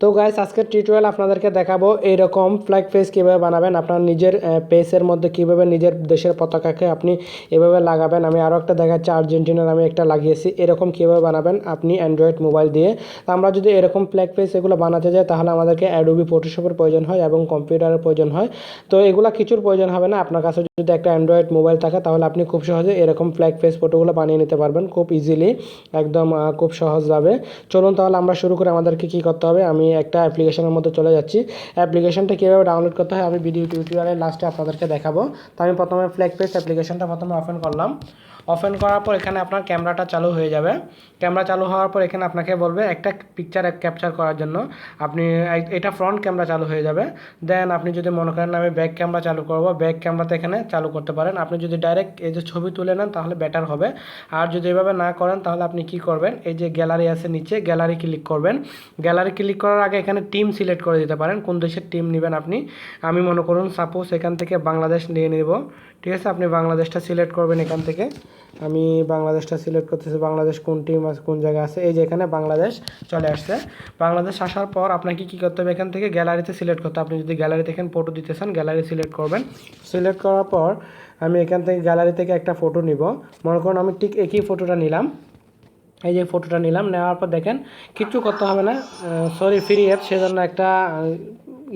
তো গাইস আজকের টিউটোরিয়াল আপনাদেরকে দেখাবো এইরকম ফ্ল্যাগ পেজ কীভাবে বানাবেন, আপনার নিজের পেজের মধ্যে কীভাবে নিজের দেশের পতাকাকে আপনি এভাবে লাগাবেন। আমি আরও একটা দেখাচ্ছি, আর্জেন্টিনার আমি একটা লাগিয়েছি, এরকম কীভাবে বানাবেন আপনি অ্যান্ড্রয়েড মোবাইল দিয়ে। আমরা যদি এরকম ফ্ল্যাগ পেজ এগুলো বানাতে যাই, তাহলে আমাদেরকে অ্যাডোবি ফটোশপের প্রয়োজন হয় এবং কম্পিউটারের প্রয়োজন হয়। তো এগুলো কিছুর প্রয়োজন হবে না, আপনার কাছে যদি একটা অ্যান্ড্রয়েড মোবাইল থাকে, তাহলে আপনি খুব সহজে এরকম ফ্ল্যাগ পেজ ফটোগুলো বানিয়ে নিতে পারবেন, খুব ইজিলি একদম খুব সহজভাবে। চলুন তাহলে আমরা শুরু করে, আমাদেরকে কী করতে হবে, আমি একটা অ্যাপ্লিকেশনের মধ্যে চলে যাচ্ছি। অ্যাপ্লিকেশনটা কীভাবে ডাউনলোড করতে হয় আমি ভিডিও টিউটোরিয়ালের লাস্টে আপনাদেরকে দেখাবো। তো আমি প্রথমে ফ্ল্যাগ পেজ অ্যাপ্লিকেশনটা প্রথমে ওপেন করলাম। ওপেন করার পর এখানে আপনার ক্যামেরাটা চালু হয়ে যাবে। ক্যামেরা চালু হওয়ার পর এখানে আপনাকে বলবে একটা পিকচার ক্যাপচার করার জন্য। আপনি এটা ফ্রন্ট ক্যামেরা চালু হয়ে যাবে। দেন আপনি যদি মনে করেন আমি ব্যাক ক্যামেরা চালু করব ব্যাক ক্যামেরাতে এখানে চালু করতে পারেন। আপনি যদি ডাইরেক্ট এই যে ছবি তুলে নেন তাহলে বেটার হবে। আর যদি এভাবে না করেন তাহলে আপনি কি করবেন? এই যে গ্যালারি আছে নিচে গ্যালারি ক্লিক করবেন। গ্যালারি ক্লিক করার আগে এখানে টিম সিলেক্ট করে দিতে পারেন। কোন দেশের টিম নেবেন আপনি? আমি মনে করুন সাপোজ এখান থেকে বাংলাদেশ নিয়ে নেব। ঠিক আছে? আপনি বাংলাদেশটা সিলেক্ট করবেন এখান থেকে। আমি বাংলাদেশটা সিলেক্ট করতেছি, বাংলাদেশ কোন টিম আছে, কোন জায়গায় আছে, এই যে এখানে বাংলাদেশ চলে আসছে। বাংলাদেশ আসার পর আপনাকে কী করতে হবে? এখান থেকে গ্যালারিতে সিলেক্ট করতে। আপনি যদি গ্যালারিতে এখানে ফটো দিতে চান গ্যালারি সিলেক্ট করবেন। সিলেক্ট করার পর আমি এখান থেকে গ্যালারি থেকে একটা ফটো নিব। মনে করুন আমি ঠিক একই ফটোটা নিলাম। এই যে ফটোটা নিলাম, নেওয়ার পর দেখেন, কিচ্ছু করতে হবে না। সরি ফ্রি অ্যাপ সেজন্য একটা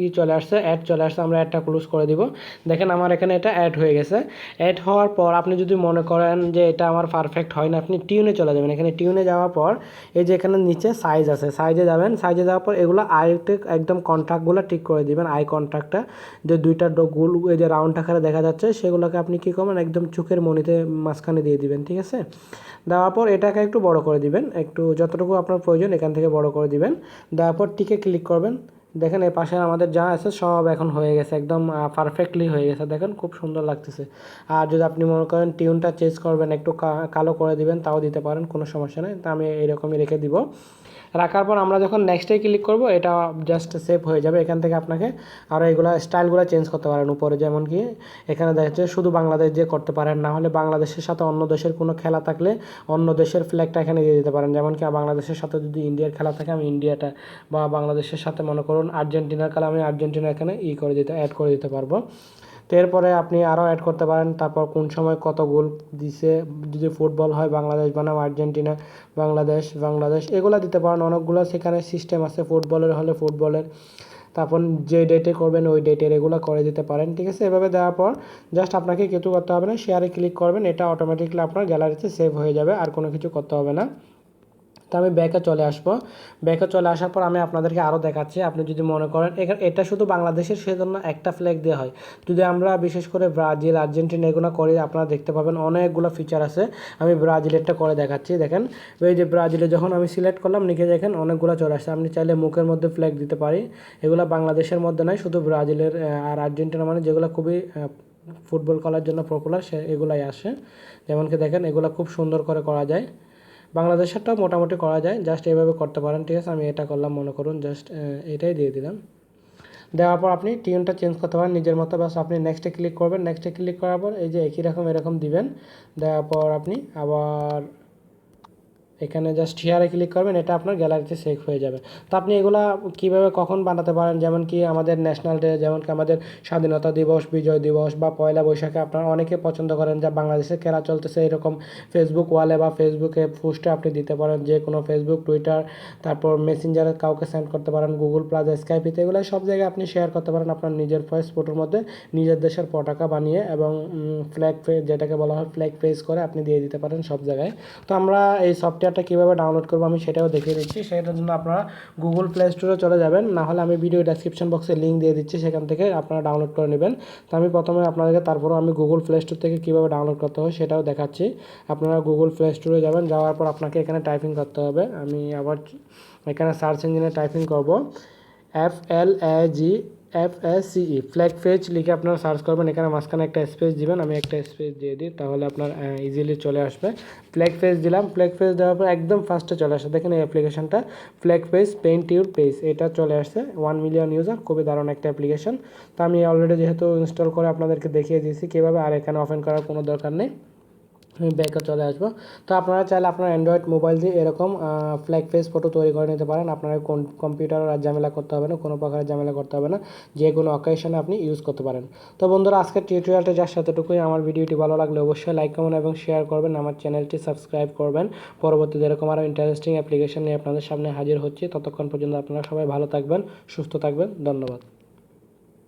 ই চলে আসছে অ্যাড চলে আসছে, আমরা অ্যাডটা ক্লোজ করে দিব। দেখেন আমার এখানে এটা অ্যাড হয়ে গেছে। অ্যাড হওয়ার পর আপনি যদি মনে করেন যে এটা আমার পারফেক্ট হয় না, আপনি টিউনে চলে যাবেন। এখানে টিউনে যাওয়ার পর এই যে এখানে নিচে সাইজ আছে সাইজে যাবেন। সাইজে যাওয়ার পর এগুলো আইতে একদম কন্ট্রাক্টগুলো ঠিক করে দিবেন আই কন্ট্রাক্টটা যে দুইটা গোল, এই যে রাউন্ড আকারে দেখা যাচ্ছে, সেগুলোকে আপনি কী করবেন, একদম চোখের মনিতে মাঝখানে দিয়ে দিবেন, ঠিক আছে? দেওয়ার পর এটাকে একটু বড় করে দিবেন, একটু যতটুকু আপনার প্রয়োজন এখান থেকে বড় করে দিবেন। দেওয়ার পর টিকে ক্লিক করবেন। দেখেন, এই পাশে আমাদের যা আছে সব এখন হয়ে গেছে, একদম পারফেক্টলি হয়ে গেছে। দেখেন, খুব সুন্দর লাগতেছে। আর যদি আপনি মনে করেন টিউনটা চেঞ্জ করবেন, একটু কালো করে দিবেন, তাও দিতে পারেন, কোনো সমস্যা নেই। তা আমি এইরকমই রেখে দিব। রাখার পর আমরা যখন নেক্সটে ক্লিক করব, এটা জাস্ট সেভ হয়ে যাবে। এখান থেকে আপনাকে আরও এগুলো স্টাইলগুলো চেঞ্জ করতে পারেন উপরে। যেমন কি, এখানে দেখা যাচ্ছে শুধু বাংলাদেশ দিয়ে করতে পারেন। না হলে বাংলাদেশের সাথে অন্য দেশের কোনো খেলা থাকলে অন্য দেশের ফ্ল্যাগটা এখানে দিয়ে দিতে পারেন। যেমন কি, বাংলাদেশের সাথে যদি ইন্ডিয়ার খেলা থাকে, আমি ইন্ডিয়াটা বা বাংলাদেশের সাথে মনে করুন, আর্জেন্টিনার খেলা আমি আর্জেন্টিনা এখানে ই করে দিতে অ্যাড করে দিতে পারব। তো এরপরে আপনি আরও অ্যাড করতে পারেন। তারপর কোন সময় কত গোল দিছে, যদি ফুটবল হয়, বাংলাদেশ বানাম আর্জেন্টিনা, বাংলাদেশ বাংলাদেশ, এগুলো দিতে পারেন। অনেকগুলো সেখানে সিস্টেম আছে ফুটবলের হলে ফুটবলের তারপর যে ডেটে করবেন, ওই ডেটের এগুলো করে দিতে পারেন। ঠিক আছে? এভাবে দেওয়ার পর জাস্ট আপনাকে কিছু করতে হবে না শেয়ারে ক্লিক করবেন, এটা অটোমেটিকলি আপনার গ্যালারিতে সেভ হয়ে যাবে, আর কোনো কিছু করতে হবে না। তো আমি ব্যাকে চলে আসব। ব্যাকে চলে আসার পর আমি আপনাদেরকে আরও দেখাচ্ছি। আপনি যদি মনে করেন এটা শুধু বাংলাদেশের সেজন্য একটা ফ্ল্যাগ দেওয়া হয়। যদি আমরা বিশেষ করে ব্রাজিল, আর্জেন্টিনা এগুলো করি, আপনারা দেখতে পাবেন অনেকগুলো ফিচার আছে। আমি ব্রাজিলেরটা করে দেখাচ্ছি, দেখেন। এই যে ব্রাজিলে যখন আমি সিলেক্ট করলাম, নিচে দেখেন অনেকগুলো চলে আসছে। আপনি চাইলে মুখের মধ্যে ফ্ল্যাগ দিতে পারি। এগুলো বাংলাদেশের মধ্যে নয়, শুধু ব্রাজিলের আর আর্জেন্টিনা মানে যেগুলো খুবই ফুটবল খেলার জন্য পপুলার সে এগুলাই আসে। যেমনকি দেখেন, এগুলো খুব সুন্দর করে করা যায়। বাংলাদেশেরটাও মোটামুটি করা যায়। জাস্ট এইভাবে করতে পারেন, ঠিক আছে? আমি এটা করলাম, মনে করুন জাস্ট এটাই দিয়ে দিলাম। দেওয়ার পর আপনি টিউনটা চেঞ্জ করতে পারেন নিজের মতো। বাস আপনি নেক্সটে ক্লিক করবেন। নেক্সটে ক্লিক করার পর এই যে একই রকম, এরকম দিবেন। দেওয়ার পর আপনি আবার এখানে জাস্ট শেয়ারে ক্লিক করবেন, এটা আপনার গ্যালারিতে সেভ হয়ে যাবে। তো আপনি এগুলা কীভাবে কখন বানাতে পারেন? যেমন কি আমাদের ন্যাশনাল ডে যেমন কি আমাদের স্বাধীনতা দিবস, বিজয় দিবস বা পয়লা বৈশাখে আপনারা অনেকে পছন্দ করেন যা বাংলাদেশে খেলা চলতেছে এরকম ফেসবুক ওয়ালে বা ফেসবুকে পোস্টে আপনি দিতে পারেন। যে কোনো ফেসবুক টুইটার তারপর মেসেঞ্জারে কাউকে সেন্ড করতে পারেন গুগল প্লাস স্কাইপিতে এগুলো সব জায়গায় আপনি শেয়ার করতে পারেন আপনার নিজের ফয়েস ফটোর মধ্যে, নিজের দেশের পতাকা বানিয়ে এবং ফ্ল্যাগ যেটাকে বলা হয় ফ্ল্যাগ পেজ করে আপনি দিয়ে দিতে পারেন সব জায়গায়। তো আমরা এই সফটওয়্যারটা কীভাবে ডাউনলোড করব আমি সেটাও দেখিয়ে দিচ্ছি। সেটার জন্য আপনারা গুগল প্লে স্টোরে চলে যাবেন। না হলে আমি ভিডিও ডেসক্রিপশন বক্সে লিঙ্ক দিয়ে দিচ্ছি, সেখান থেকে আপনারা ডাউনলোড করে নেবেন। তো আমি প্রথমে আপনাদেরকে তারপরেও আমি গুগল প্লে স্টোর থেকে কীভাবে ডাউনলোড করতে হয় সেটাও দেখাচ্ছি। আপনারা গুগল প্লে স্টোরে যাবেন, যাওয়ার পর আপনাকে এখানে টাইপিং করতে হবে। আমি আবার এখানে সার্চ ইঞ্জিনে টাইপিং করব। F L A G F S সিই ফ্ল্যাগ পেজ লিখে আপনারা সার্চ করবেন, এখানে মাঝখানে একটা স্পেস দিবেন, আমি একটা স্পেস দিয়ে দিই, তাহলে আপনার ইজিলি চলে আসবে। ফ্ল্যাগ পেজ দিলাম ফ্ল্যাগ পেজ দেওয়ার পর একদম ফার্স্টে চলে আসে। দেখেন এই অ্যাপ্লিকেশনটা flag page paint your page এটা চলে আসছে ওয়ান মিলিয়ন ইউজার খুবই দারুণ একটা অ্যাপ্লিকেশন তো আমি অলরেডি যেহেতু ইনস্টল করে আপনাদেরকে দেখিয়ে দিয়েছি, কীভাবে আর এখানে ওপেন করার কোনো দরকার নেই। ব্যাকে চলে আসব। তো আপনারা চাইলে আপনার অ্যান্ড্রয়েড মোবাইল দিয়ে এরকম ফ্ল্যাগ ফেস ফটো তৈরি করে নিতে পারেন। আপনার কোন কম্পিউটার আর ঝামেলা করতে হবে না, কোনো প্রকারের ঝামেলা করতে হবে না। যে কোনো অকেশনে আপনি ইউজ করতে পারেন। তো বন্ধুরা, আজকের টিউটোরিয়ালটা যার সাথেটুকুই আমার ভিডিওটি ভালো লাগলে অবশ্যই লাইক কমেন্ট এবং শেয়ার করবেন। আমার চ্যানেলটি সাবস্ক্রাইব করবেন। পরবর্তীতে এরকম আরও ইন্টারেস্টিং অ্যাপ্লিকেশন নিয়ে আপনাদের সামনে হাজির হচ্ছি। ততক্ষণ পর্যন্ত আপনারা সবাই ভালো থাকবেন, সুস্থ থাকবেন। ধন্যবাদ।